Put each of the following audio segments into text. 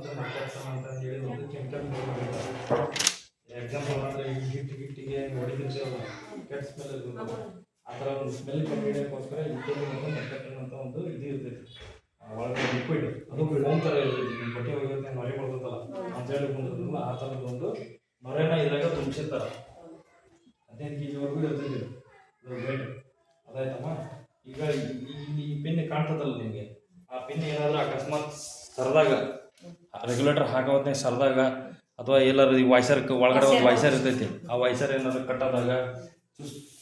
ಅಂತ ಮತ್ತರ್ಸನ ಅಂತ ಹೇಳಿ ಒಂದು ಕೆಮಿಕಲ್ ಎಕ್ಸಾಂಪಲ್ ಅಂದ್ರೆ ಈ ಗಿಟ್ಟಿಗೆ ಹಿಟ್ಟಿಗೆ ಹೊಡಿತಿರ್ತೇವಲ್ಲ ಕೆಟ್ಟ ಸ್ಮೆಲ್ ಆ ಥರ ಒಂದು ಸ್ಮೆಲ್ ಕಂಡುಹಿಡಿಯೋಕ್ಕೋಸ್ಕರ ಇಟ್ಟಲ್ಲಿ ಒಂದು ಮತ್ತರ್ಸನ ಅಂತ ಒಂದು ಇದು ಇರ್ತೈತಿ. ಒಳಗಡೆ ಲಿಕ್ವಿಡ್ ಅದು ಫೋಮ್ ಥರ ಇರ್ತೈತಿ. ನಿಮ್ಮ ಬಟ್ಟೆ ಹೋಗಿರುತ್ತೆ ನೊರೆ ಮಾಡ್ಕೊತಲ್ಲ ಅಂತ ಹೇಳಿ ಆ ಥರದ ಒಂದು ನೊರೆನ ಇದ್ರಾಗ ತುಂಬಿಸಿರ್ತಾರೆ. ಹದಿನೈದು ಕೆ ಜಿವರೆಗೂ ಇರ್ತೈತಿ ವೇಟ್ ಅದಾಯ್ತಮ್ಮ? ಈಗ ಈ ಪಿನ್ ಕಾಣ್ತದಲ್ಲ ನಿಮಗೆ? ಆ ಪಿನ್ ಏನಾದರೂ ಅಕಸ್ಮಾತ್ ಸರದಾಗ ರೆಗ್ಯುಲೇಟರ್ ಹಾಕೋದ್ನೇ ಸರದಾಗ ಅಥವಾ ಎಲ್ಲರೂ ಈ ವಾಯ್ಸರ್ ಒಳಗಡೆ ಒಂದು ವಾಯ್ಸರ್ ಇರ್ತೈತಿ ಆ ವಾಯ್ಸರ್ ಏನಾದ್ರು ಕಟ್ಟೋದಾಗ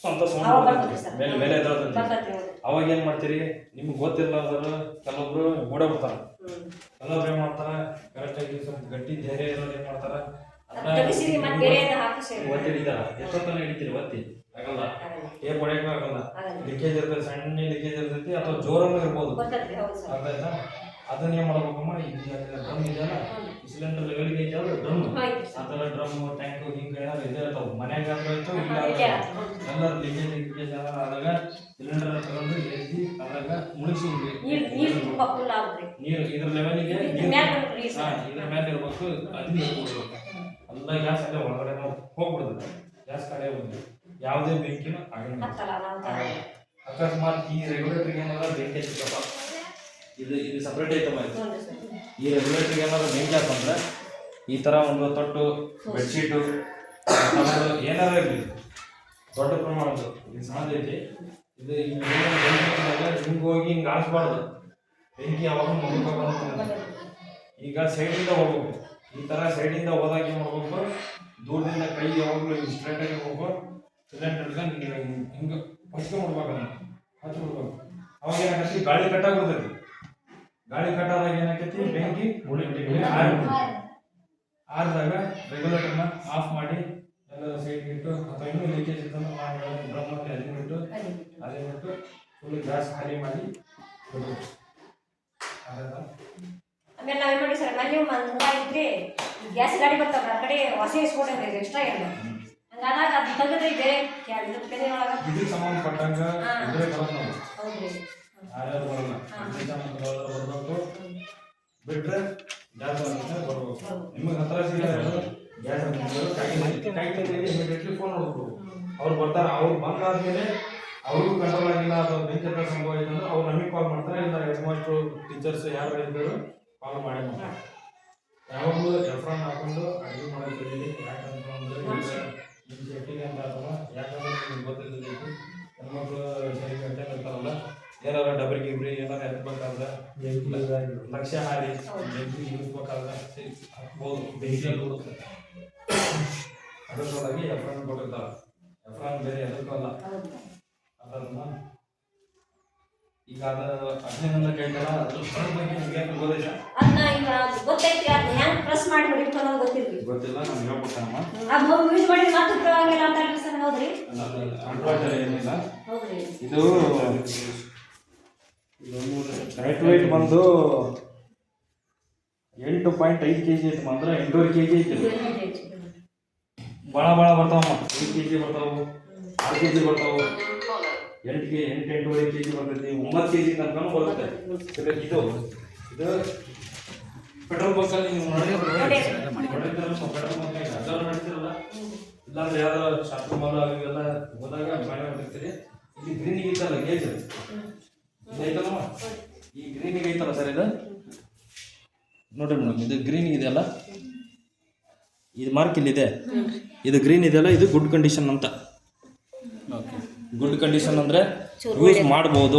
ಅಂತ ಅವಾಗ ಸೌಂಡ್ ಮೇಲೆ ಮೇಲೆ ಎದ್ದೇಳ್ತೈತಿ ಅವಾಗ ಏನು ಮಾಡ್ತೀರಿ ನಿಮ್ಗೆ ಗೊತ್ತಿಲ್ಲ ಅಂದ್ರೆ ಕೆಲವೊಬ್ರು ಓಡೇ ಹ್ಮ್. ಕೆಲವೊಬ್ರು ಏನು ಮಾಡ್ತಾರೆ ಕರೆಕ್ಟಾಗಿ ಸ್ವಲ್ಪ ಗಟ್ಟಿ ಧೈರ್ಯ ಇರೋದು ಏನು ಮಾಡ್ತಾರೆ. ಒತ್ತಿ ಹಿಡಿತಾರ ಎಷ್ಟೊತ್ತನ ಹಿಡಿತೀರಿ ಒತ್ತಿ? ಆಗಲ್ಲ. ಏನ್ ಹೊಡೆಯಕ್ಕೂ ಆಗಲ್ಲ. ಲೀಕೇಜ್ ಇರ್ತದೆ ಸಣ್ಣ ಲೀಕೇಜ್ ಇರ್ತೈತಿ ಅಥವಾ ಜೋರನ್ನು ಇರ್ಬೋದು. ಆಯ್ತಾ? ಅದನ್ನ ಮಾಡ್ಬೇಕಮ್ಮ ಈ ಡ್ರಮ್ ಇದೆಯಲ್ಲ? ಸಿಲಿಂಡರ್ ಲೆವೆಲ್ಗೆ ಇದೆಯಲ್ಲ ಡ್ರಮ್. ಆಯ್ತು. ಆ ಥರ ಡ್ರಮ್ ಟ್ಯಾಂಕ್ ಹಿಂಗೆ ಏನಾದ್ರು ಇದೇ ಇರ್ತಾವ ಮನ್ಯಾಗ ಆದ್ರೂ ಎಲ್ಲ ಇಲ್ಲ ಇದೆ. ಎಲ್ಲರೂ ಲೀಕೇಜ್ ಲೀಕೇಜ್ ಆದಾಗ ಸಿಲಿಂಡರ್ ತಗೊಂಡು ಎತ್ತಿ ಅದಾಗ ಮುಳುಗಿಸಿ ನೀರ್ ಇದ್ರ ಲೆವೆಲ್ಗೆ ಹಾ. ಇದ್ರ ಮೇಲೆ ಇರ್ಬೇಕು ಅದನ್ನ ಇಟ್ಕೊಡ್ಬೇಕು ಎಲ್ಲ ಗ್ಯಾಸ್ ಅಲ್ಲೇ ಒಳಗಡೆ ನಾವು ಹೋಗ್ಬಿಡ್ತದೆ ಗ್ಯಾಸ್ ಕಡೆ ಹೋಗಿ ಯಾವುದೇ ಬೆಂಕಿನೂ ಆಗಲ್ಲ. ಅಕಸ್ಮಾತ್ ಈ ರೆಗ್ಯುಲೇಟರ್ಗೆ ಏನಾದ್ರೂ ಬೆಂಕಿ ಹಚ್ಚಿತ್ತಪ್ಪ ಇದು ಇದು ಸಪ್ರೇಟ್ ಐತಮ್ಮ ಇದು. ಈ ರೆಗ್ಯುಲೇಟರ್ಗೆ ಏನಾದ್ರು ಬೆಂಕಿ ಅಂದ್ರೆ ಈ ಥರ ಒಂದು ತೊಟ್ಟು ಬೆಡ್ಶೀಟು ಏನಾರ ಇರಲಿ. ದೊಡ್ಡ ಪ್ರಮಾಣದ ಇದು ಸಾಧ್ಯ ಐತಿ. ಇದು ಹಿಂಗೆ ಹಿಂಗೆ ಹೋಗಿ ಹಿಂಗೆ ಆಡಿಸ್ಬಾರ್ದು ಬೆಂಕಿ ಯಾವಾಗ ಮುಗಿಬೇಕು ಬರುತ್ತೆ ಈಗ ಸೈಡಿಂದ ಹೋಗ್ಬೇಕು. ಈ ಥರ ಸೈಡಿಂದ ಹೋದಾಗ ಏನು ಮಾಡ್ಬೇಕು? ದೂರದಿಂದ ಕೈ ಯಾವಾಗಲೂ ಸ್ಟ್ರೈಟ್ ಆಗಿ ಹೋಗ್ಬೇಕು. ಸಿಲಿಂಡರ್ಗೆ ಹಿಂಗೆ ಹಿಂಗೆ ಹಚ್ಕೊಂಡ್ಬಿಡ್ಬೇಕು ಅದನ್ನ. ಹಚ್ಬಿಡ್ಬೇಕು ಅವಾಗ ಏನಾಗುತ್ತೆ? ಗಾಳಿ ಕಟ್ಟಾಗ್ಬಿಡ್ತೈತಿ ಗಾಳಿ ಕಟ್ಟಾದಾಗ ಏನಾಕೈತಿ ಬೆಂಕಿ ಆರಿದಾಗ ರೆಗ್ಯುಲೇಟರ್ನ ಆಫ್ ಮಾಡಿ ಎಲ್ಲ ಸೈಡ್ ಇಟ್ಟು ಅಥವಾ ಇನ್ನೂ ಲೀಕೇಜ್ ಇತ್ತಂದ್ರೆ ಬಿಟ್ಟು ಅಲ್ಲಿ ಬಿಟ್ಟು. ಫುಲ್ ಗ್ಯಾಸ್ ಖಾಲಿ ಮಾಡಿ ಬಿಡ್ಬೇಕು ಆಯ್ತಾ? ಆಮೇಲೆ ನಾವೇನು ಮಾಡಿ ಸರ್ ಮನೆ ಮಂದ ಇದ್ರಿ ಗ್ಯಾಸ್ ಗಾಡಿ ಬರ್ತಾವ ಆ ಕಡೆ ಹೊಸ ಇಸ್ಕೊಂಡ್ರೆ ಎಕ್ಸ್ಟ್ರಾ ಇಲ್ಲ ಹಂಗಾದಾಗ ಅದು ಇದೆ. ಬೇರೆ ಇದಕ್ಕೆ ಸಂಬಂಧಪಟ್ಟಂಗ ಹಾ. ಬರೋಣ. ಗ್ಯಾಸ್ ಬರ್ಬೇಕು. ನಿಮಗೆ ಹತ್ರ ಸಿಗೋದು ಗ್ಯಾಸ್ ಇಮಿಡಿಯೇಟ್ಲಿ ಫೋನ್ ಹೊಡ್ಬೇಕು ಅವ್ರು ಬರ್ತಾರೆ, ಅವ್ರು ಬಂದಾದ್ಮೇಲೆ ಅವ್ರಿಗೂ ಕಂಟ್ರೋಲ್ ಆಗಿಲ್ಲ ಅಥವಾ ಬೆಂಕಿ ಹತ್ರ ಸಂಭವ ಆಯ್ತು ಅಂದ್ರೆ ಅವ್ರು ನಮಗೆ ಕಾಲ್ ಮಾಡ್ತಾರೆ. ಇಲ್ಲ ಹೆಡ್ ಮಾಸ್ಟ್ರು ಟೀಚರ್ಸ್ ಯಾರು ಇದ್ದರು ಕಾಲ್ ಮಾಡಿ ಯಾವಾಗಲೂ ಎಫ್ರಾನ್ ಹಾಕೊಂಡು ಅಡುಗೆ ಮಾಡೋದು ಯಾಕಂತಂದ್ರೆ ಈಗ ಈ ಸೇಫ್ಟಿಗೆ ಅಂತ ಅಥವಾ ಯಾಕಂದ್ರೆ ನಿಮ್ಗೆ ಗೊತ್ತಿರ್ತೈತಿ ಹೆಣ್ಮಕ್ಳು ಸರಿ ಗಂಟೆ ಇರ್ತಾರಲ್ಲ ಏನಾರ ಡಬ್ರಿ ಗಿಬ್ರಿ ಏನಾರ ಎತ್ಬೇಕಾದ್ರೆ ಲಕ್ಷ್ಯ ಹಾರಿ ಬೆಂಕಿ ಇಳಿಸ್ಬೇಕಾದ್ರೆ ಹಾಕ್ಬೋದು ಬೆಂಕಿಯಲ್ಲಿ ಉಡುತ್ತೆ ಅದ್ರ ಸಲುವಾಗಿ ಎಫ್ರಾನ್ ಕೊಟ್ಟಿರ್ತಾರೆ ಎಫ್ರಾನ್ ಬೇರೆ ಎದಕ್ಕೂ ಅಲ್ಲ ಅದನ್ನ ಈಗ ಅದ ಅಭಿನಂದನೆ ಕೇಳ್ತಾರ ಅದ್ರ ಬಗ್ಗೆ ನಿಮ್ಗೆ ಏನಾದ್ರು ಗೊತ್ತೈತಾ ಅದನ್ನ ಈಗ ಗೊತ್ತೈತಿ ಅದನ್ನ ಹೆಂಗ್ ಪ್ರೆಸ್ ಮಾಡಿ ಹೊಡಿಬೇಕು ಅನ್ನೋದು ಗೊತ್ತಿಲ್ರಿ ಗೊತ್ತಿಲ್ಲ ನಾನು ಅದು ಯೂಸ್ ಮಾಡಿ ಮತ್ತೆ ಉಪಯೋಗ ಅಂತ ಸರ್ ಹೌದ್ರಿ? ಅಂಟ್ವಾಟರ್ ಏನಿಲ್ಲ. ಹೌದ್ರಿ. ಇದು ರೈಟ್ ವೈಟ್ ಬಂದು ಎಂಟು ಪಾಯಿಂಟ್ ಐದು ಕೆ ಜಿ ಐತಿ. ಅಂದ್ರೆ ಎಂಟೂವರೆ ಕೆ ಜಿ ಐತಿ. ಭಾಳ ಭಾಳ ಬರ್ತಾವಮ್ಮ. ಐದು ಕೆ ಜಿ ಬರ್ತಾವು ಆರು ಕೆ ಜಿ ಬರ್ತಾವು. ಎಂಟು ಕೆ ಎಂಟು ಎಂಟೂವರೆ ಕೆ ಜಿ ಬರ್ತೈತಿ ಒಂಬತ್ತು ಕೆ ಜಿ ತನಕನೂ ಬರುತ್ತೆ. ಇದು ಇದು ಇದು ಪೆಟ್ರೋಲ್ ಬಂಕಲ್ಲಿ ನೀವು ಮಾಡಿದ್ರೆ ಪೆಟ್ರೋಲ್ ಬಂಕ್ ನಡೀತಿರಲ್ಲ. ಇಲ್ಲಾಂದ್ರೆ ಯಾವ್ದಾರ ಶಾಪಿಂಗ್ ಮಾಲ್ ಇವೆಲ್ಲ ಹೋದಾಗ ಮಾಡಿ ಮಾಡಿರ್ತೀರಿ ಇಲ್ಲಿ ಗ್ರೀನಿಗೆ ಐತಲ್ಲ ಗೇಜ್? ಐತಲ್ಲ ಈ ಗ್ರೀನಿಗೆ ಐತಲ್ಲ ಸರ್ ಇದು? ನೋಡ್ರಿ ಮೇಡಮ್ ಇದು ಗ್ರೀನ್ ಇದೆಯಲ್ಲ? ಇದು ಮಾರ್ಕ್ ಇಲ್ಲಿದೆ ಇದು ಗ್ರೀನ್ ಇದೆಯಲ್ಲ ಇದು ಗುಡ್ ಕಂಡೀಷನ್ ಅಂತ. ಗುಡ್ ಕಂಡೀಷನ್ ಅಂದ್ರೆ ಯೂಸ್ ಮಾಡ್ಬೋದು.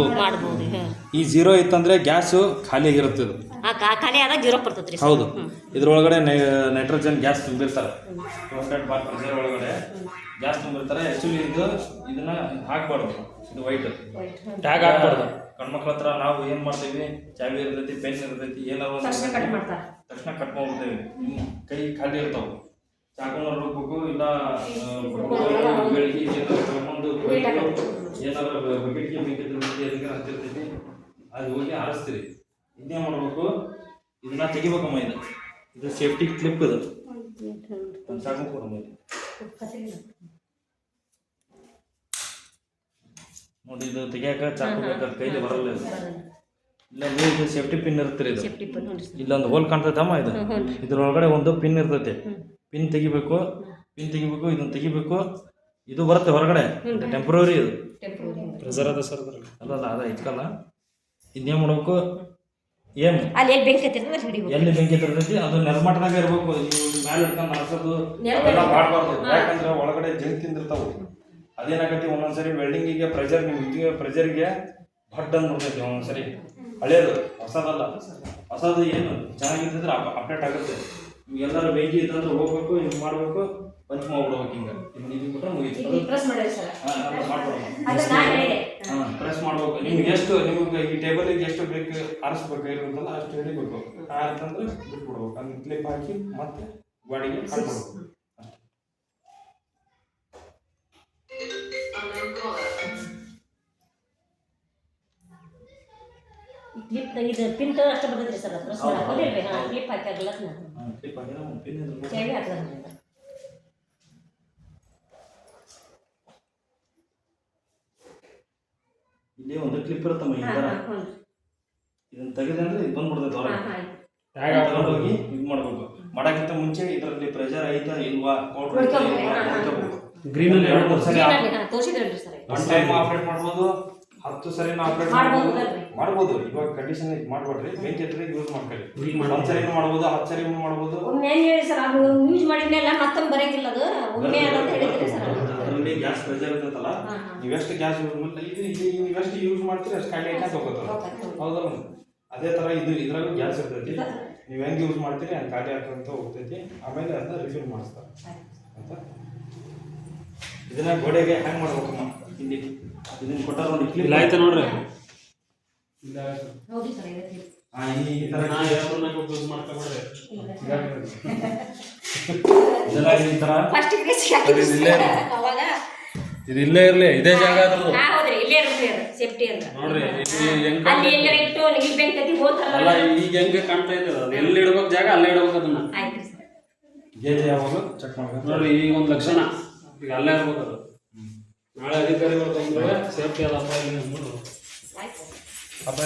ಈ ಜೀರೋ ಇತ್ತಂದ್ರೆ ಗ್ಯಾಸು ಖಾಲಿಯಾಗಿರುತ್ತೆ ಇದು. ಖಾಲಿ ಆದಾಗ ಜೀರೋ ಹೌದು. ಇದ್ರೊಳಗಡೆ ನೈಟ್ರೋಜನ್ ಗ್ಯಾಸ್ ತುಂಬಿರ್ತಾರೆ. ಒಳಗಡೆ. ಗ್ಯಾಸ್ ತುಂಬಿರ್ತಾರೆ ಆ್ಯಕ್ಚುಲಿ ಇದು ಇದನ್ನ ಹಾಕ್ಬಾರ್ದು. ಇದು ವೈಟ್ ಟ್ಯಾಗ್ ಹಾಕ್ಬಾರ್ದು. ಗಂಡ್ಮಕ್ಳ ಹತ್ರ ನಾವು ಏನು ಮಾಡ್ತೀವಿ? ಚಾವಿ ಇರ್ತೈತಿ ಪೆನ್ ಇರ್ತೈತಿ ಏನಾದ್ರು ತಕ್ಷಣ ಕಟ್ ಮಾಡ್ತಾರೆ. ತಕ್ಷಣ ಕಟ್ ಮಾಡ್ಬಿಡ್ತೇವೆ. ಕೈ ಖಾಲಿ ಇರ್ತಾವ. ಚಾಕುನ ರುಬ್ಬೇಕು ಇಲ್ಲ ಬೆಳಿಗ್ಗೆ ಏನಾದ್ರು ತಗೊಂಡು ಏನಾದ್ರು ಬಕೆಟ್ಗೆ ಬೇಕಿದ್ರೆ ಹತ್ತಿರ್ತೈತಿ ಅದು ಹೋಗಿ ಆರಿಸ್ತೀರಿ ಇದೇ ಮಾಡ್ಬೇಕು. ಇದನ್ನ ತೆಗಿಬೇಕಮ್ಮ ಇದು. ಇದು ಸೇಫ್ಟಿ ಕ್ಲಿಪ್ ಇದು. ಒಂದು ಚಾಕು ಕೊಡಮ್ಮ ಇದು. ನೋಡಿ ಇದು ತೆಗಿಯಾಕ ಚಾಕು ಬೇಕಾದ ಕೈಲಿ ಬರಲ್ಲ ಇದು. ಇಲ್ಲ ಇದು ಸೇಫ್ಟಿ ಪಿನ್ ಇರ್ತೀರಿ ಇದು. ಸೇಫ್ಟಿ ಪನ್ ಹ್ಞೂ ಇಲ್ಲೊಂದು ಹೋಲ್ ಕಾಣ್ತೈತಮ್ಮ ಇದು. ಇದ್ರೊಳಗಡೆ ಒಂದು ಪಿನ್ ಇರ್ತೈತಿ. ಪಿನ್ ತೆಗಿಬೇಕು ಪಿನ್ ತೆಗಿಬೇಕು ಇದನ್ನ ತೆಗಿಬೇಕು. ಇದು ಬರುತ್ತೆ ಹೊರಗಡೆ. ಟೆಂಪ್ರವರಿ ಇದು ಪ್ರೆಸರ್ ಅದ ಸರ್ ಅಲ್ಲ ಅಲ್ಲ ಅದ ಇಟ್ಕಲ್ಲ ಇದನ್ನೇನು ಮಾಡ್ಬೇಕು? ಏನು? ಅಲ್ಲಿ ಎಲ್ಲಿ ಬೆಂಕಿ ಹತ್ತಿರ್ತದೆ ಅಲ್ಲಿ ಹಿಡಿಬೇಕು ಎಲ್ಲಿ ಬೆಂಕಿ ಇರ್ತೈತಿ ಅದು ನೆಲಮಟ್ಟದಾಗ ಇರ್ಬೇಕು. ಮ್ಯಾಲೆ ಹಿಡ್ಕೊಂಡು ನೆಲದ ಅವೆಲ್ಲ ಮಾಡಬಾರ್ದು. ಯಾಕಂದ್ರೆ ಒಳಗಡೆ ಜಿಂಕ್ ತಿಂದಿರ್ತಾವು. ಅದೇನಾಗತ್ತಿ ಒಂದೊಂದ್ಸರಿ ವೆಲ್ಡಿಂಗಿಗೆ ಪ್ರೆಷರ್ ನೀವು ಗೆ ಪ್ರೆಷರ್ಗೆ ಭಟ್ ನೋಡ್ತೈತಿ ಒಂದೊಂದ್ಸರಿ. ಹಳೇದು ಹೊಸದಲ್ಲ. ಹೊಸದು ಏನು? ಚೆನ್ನಾಗಿರ್ತೈದ್ರೆ ಅಪ್ಡೇಟ್ ಆಗುತ್ತೆ. ಎಲ್ಲರೂ ಬೆಂಕಿ ಇತ್ತಂದ್ರೆ ಹೋಗ್ಬೇಕು ಹಿಂಗೆ ಮಾಡಬೇಕು ಪಂಚ್ ಮಾಡ್ಬಿಡ್ಬೇಕು ಹಿಂಗೆ. ಹಿಂಗೆ ಮುಗಿತು. ಮಾಡ್ಬಿಡೋಣ. ಪ್ರೆಸ್ ಮಾಡ್ಬೇಕು. ನಿಮ್ಗೆ ಎಷ್ಟು ನಿಮ್ಗೆ ಈ ಟೇಬಲಿಗೆ ಎಷ್ಟು ಬೇಕು ಆರಿಸ್ಬೇಕು ಇರುತ್ತಲ್ಲ ಅಷ್ಟು ಹಿಡಿಬೇಕು ಆಯ್ತಂದ್ರೆ ಬಿಟ್ಬಿಡ್ಬೇಕು ಅಂದ್ರೆ ಕ್ಲಿಪ್ ಹಾಕಿ ಮತ್ತೆ ಗಾಡಿಗೆ ಹಾಕ್ಬಿಡ್ಬೇಕು ಕ್ಲಿಪ್ ತೆಗಿದು ಪಿನ್ ಅಷ್ಟೇ ಬರ್ತೈತೆ ಸರ್ ಪ್ರೆಸ್ ಮಾಡಕ್ಕೆ. ಹೋದಿಲ್ರಿ ಹಾಂ ಕ್ಲಿಪ್ ಹಾಕಿ ಆಗಲ್ಲ ಹಾಂ ಕ್ಲಿಪ್ ಹಾಕಿದ್ರೆ ಪಿನ್ ಇದ್ರೆ ಚಾವಿ ಹಾಕ್ತಾರೆ ಇಲ್ಲಿ ಒಂದು ಕ್ಲಿಪ್ ಇರುತ್ತಮ್ಮ ಈ ಹಾಂ ಥರ ಹಾಂ ಇದನ್ನ ತೆಗೆದ್ರೆ ಇದು ಬಂದ್ಬಿಡ್ತೈತೆ ಹೊರಗೆ ಹೋಗಿ. ಇದು ಮಾಡ್ಬೇಕು. ಮಾಡಕ್ಕಿಂತ ಮುಂಚೆ ಇದರಲ್ಲಿ ಪ್ರೆಷರ್ ಐತಾ ಇಲ್ವಾ? ಹಾ. ನೋಡ್ಕೋಬೇಕು ಗ್ರೀನ್ ಅಲ್ಲಿ ಎರಡು ಮೂರು ಸರಿ ಸರ್. ಒನ್ ಟೈಮ್ ಆಪರೇಟ್ ಮಾಡ್ಬೋದು. ಹತ್ತು ಸರಿ ಆಪರೇಟ್ ಮಾಡ್ಬೋದು ಮಾಡ್ಬೋದು. ಇವಾಗ ಕಂಡೀಷನ್ ಮಾಡ್ಬೇಡ್ರಿ. ಬೆಂಕಿ ಹತ್ರ ಯೂಸ್ ಮಾಡ್ಕೊಳ್ಳಿ. ಒಂದ್ ಸರಿನೂ ಮಾಡ್ಬೋದು ಹತ್ತು ಸರಿ ಮಾಡ್ಬೋದು. ಒಮ್ಮೆ ಹೇಳಿ ಸರ್? ಅದು ಯೂಸ್ ಮಾಡಿದ್ಮೇಲೆ ಮತ್ತೊಮ್ಮೆ ಬರಂಗಿಲ್ಲ ಅದು? ಒಮ್ಮೆ ಅಂತ ಹೇಳಿದ್ರಿ. ಸರ್ ಗ್ಯಾಸ್ ಪ್ರೆಷರ್ ಇರ್ತೈತಲ್ಲ ನೀವು ಎಷ್ಟು ನೀವೆಷ್ಟು ಗ್ಯಾಸ್ ಯೂಸ್ ಮಾಡ್ತೀರಿ ನೀವು ಎಷ್ಟು ಯೂಸ್ ಮಾಡ್ತೀರಿ ಅಷ್ಟು ಖಾಲಿ ಐತೆ ಹೋಗುತ್ತೆ ಹೌದಲ್ಲ ಅದೇ ಥರ ಇದು ಇದ್ರಾಗೂ ಗ್ಯಾಸ್ ಇರ್ತೈತಿ. ನೀವು ಹೆಂಗೆ ಯೂಸ್ ಮಾಡ್ತೀರಿ ಹಂಗೆ ಖಾಲಿ ಹಾಕೋಂತ ಹೋಗ್ತೈತಿ. ಆಮೇಲೆ ಅದನ್ನ ರಿಫಿಲ್ ಮಾಡಿಸ್ತಾರೆ. ಆಯ್ತಾ? ಇದನ್ನ ಗೋಡೆಗೆ ಹ್ಯಾಂಗ್ ಮಾಡ್ಬೇಕಮ್ಮ ಇಲ್ಲಿ ಇದನ್ನ ಕೊಟ್ಟಾರ ನೋಡಿ ಇಲ್ಲ ಕ್ಲಿಪ್ ಆಯ್ತಾ. ನೋಡ್ರಿ ಸರ್ ಇವತ್ತು ಹಾ ಈ ತರ ನಾ ಯಾವ್ದನ್ನ ಯೂಸ್ ಮಾಡ್ತಾ ಇದೆಲ್ಲ ಈ ತರ? ಫಸ್ಟ್ ಗ್ರೇಸ್ ಸರಿ, ಇಲ್ಲೇ ಅವಾಗ ಇದು ಇಲ್ಲೇ ಇರ್ಲಿ ಇದೇ ಜಾಗ ಅದು ಹಾ ಹೌದ್ರಿ ಇಲ್ಲೇ ಇರುತ್ತೆ ಅದು ಸೇಫ್ಟಿ ಅಂತ ನೋಡ್ರಿ ಇದು ಹೆಂಗ್ ಅಲ್ಲಿ ಕಾಣ್ತೈತೆ? ಎಲ್ಲರ ಇಟ್ಟು ಇಲ್ಲಿ ಬೆಂಕಿ ಹೋತಲ್ಲ ಅಲ್ಲ ಈಗ ಹೆಂಗೆ ಕಾಣ್ತಾ ಇದೆ ಅದು ಎಲ್ಲಿ ಇಡ್ಬೇಕು ಜಾಗ ಅಲ್ಲೇ ಇಡ್ಬೇಕು ಅದನ್ನ. ಆಯ್ತು ಸರ್. ಗೇಜ್ ಯಾವಾಗ ಚೆಕ್ ಮಾಡ್ಬೇಕು? ನೋಡ್ರಿ ಈಗ ಒಂದು ಲಕ್ಷಣ. ಈಗ ಅಲ್ಲೇ ಇರ್ಬೇಕು ಅದು. ನಾಳೆ ಅಧಿಕಾರಿಗಳು ಬಂದ್ರೆ ಸೇಫ್ಟಿ ಅದಪ್ಪ ಇಲ್ಲಿ ಅಂದ್ಬಿಟ್ಟು ಆಯ್ತು ಅಪ್ಪ